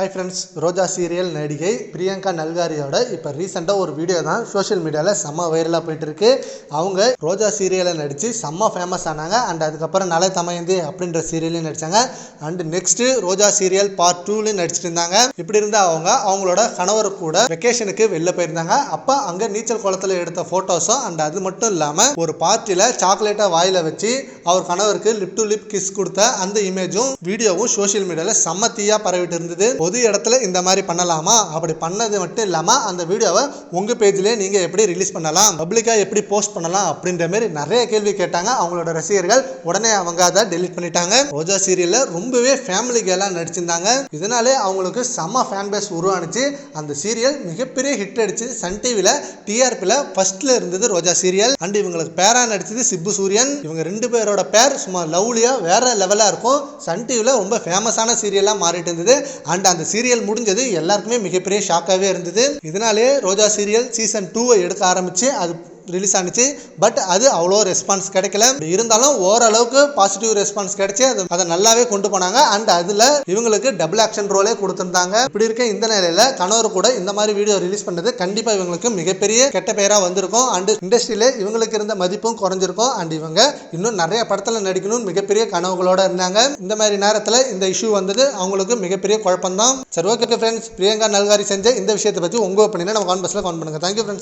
Hi friends ரோஜா serial நடிகை பிரியங்கா நல்காரியோட இப்போ ரீசெண்டாக ஒரு வீடியோ தான் சோஷியல் மீடியாவில் செம்ம வைரலாக போயிட்டுருக்கு. அவங்க ரோஜா சீரியலை நடித்து செம்ம ஃபேமஸ் ஆனாங்க. அண்ட் அதுக்கப்புறம் நல தமயந்தி அப்படின்ற சீரியலையும் நடித்தாங்க and next Roja serial part டூலையும் நடிச்சிட்டு இருந்தாங்க. இப்படி இருந்த அவங்க அவங்களோட கணவர் கூட வெக்கேஷனுக்கு வெளில போயிருந்தாங்க. அப்போ அங்கே நீச்சல் குளத்தில் எடுத்த ஃபோட்டோஸும் அண்ட் அது மட்டும் இல்லாமல் ஒரு பார்ட்டியில் சாக்லேட்டை வாயில் வச்சு அவர் கணவருக்கு லிப் டு லிப் கிஸ் கொடுத்த அந்த இமேஜும் வீடியோவும் சோஷியல் மீடியாவில் செம்ம தீயா பரவிட்டு இருந்தது. பொது இடத்துல இந்த மாதிரி பண்ணலாமா? அப்படி பண்ணது மட்டும் இல்லாமல் அந்த வீடியோவை உங்கள் பேஜ்லேயே நீங்கள் எப்படி ரிலீஸ் பண்ணலாம்? பப்ளிக்காக எப்படி போஸ்ட் பண்ணலாம்? அப்படின்ற மாதிரி நிறைய கேள்வி கேட்டாங்க. அவங்களோட ரசிகர்கள் உடனே அவங்க அதை டெலிட் பண்ணிட்டாங்க. ரோஜா சீரியலில் ரொம்பவே ஃபேமிலி கேலாக நடிச்சிருந்தாங்க. இதனாலே அவங்களுக்கு செம்ம ஃபேன் பேஸ் உருவானுச்சு. அந்த சீரியல் மிகப்பெரிய ஹிட் அடிச்சு சன் டிவியில் டிஆர்பியில் ஃபர்ஸ்ட்ல இருந்தது ரோஜா சீரியல் அண்ட் இவங்களுக்கு பேரா நடிச்சது சிப்பு சூரியன். இவங்க ரெண்டு பேரும் பேரோட பேர் சும்மா லவ்லியாக வேற லெவலாக இருக்கும். சன் டிவியில் ரொம்ப ஃபேமஸான சீரியலாக மாறிட்டு இருந்தது. அண்ட் அந்த சீரியல் முடிஞ்சது எல்லாருக்குமே மிகப்பெரிய ஷாக்காகவே இருந்தது. இதனாலே ரோஜா சீரியல் சீசன் டூவை எடுக்க ஆரம்பிச்சு அது ரிலீஸ் ஆனிச்சு. பட் அது அவ்வளோ ரெஸ்பான்ஸ் கிடைக்கல. இருந்தாலும் ஓரளவுக்கு பாசிட்டிவ் ரெஸ்பான்ஸ் கிடைச்சி அது அதை நல்லாவே கொண்டு போனாங்க. அண்ட் அதில் இவங்களுக்கு டபுள் ஆக்ஷன் ரோலே கொடுத்துருந்தாங்க. இப்படி இருக்க இந்த நிலையில கணவர் கூட இந்த மாதிரி வீடியோ ரிலீஸ் பண்ணது கண்டிப்பாக இவங்களுக்கு மிகப்பெரிய கெட்ட பெயராக வந்திருக்கும். அண்ட் இண்டஸ்ட்ரியில இவங்களுக்கு இருந்த மதிப்பும் குறைஞ்சிருக்கும். அண்ட் இவங்க இன்னும் நிறைய படத்தில் நடிக்கணும்னு மிகப்பெரிய கனவுகளோட இருந்தாங்க. இந்த மாதிரி நேரத்தில் இந்த இஷ்யூ வந்தது அவங்களுக்கு மிகப்பெரிய குழப்பம் தான் சரி ஓகே ஃப்ரெண்ட்ஸ் பிரியங்கா நல்காரி செஞ்ச இந்த விஷயத்தை பற்றி உங்கள் ஒப்பீனியனை நம்ம கான்பஸில் கான் பண்ணுங்க. Thank you friends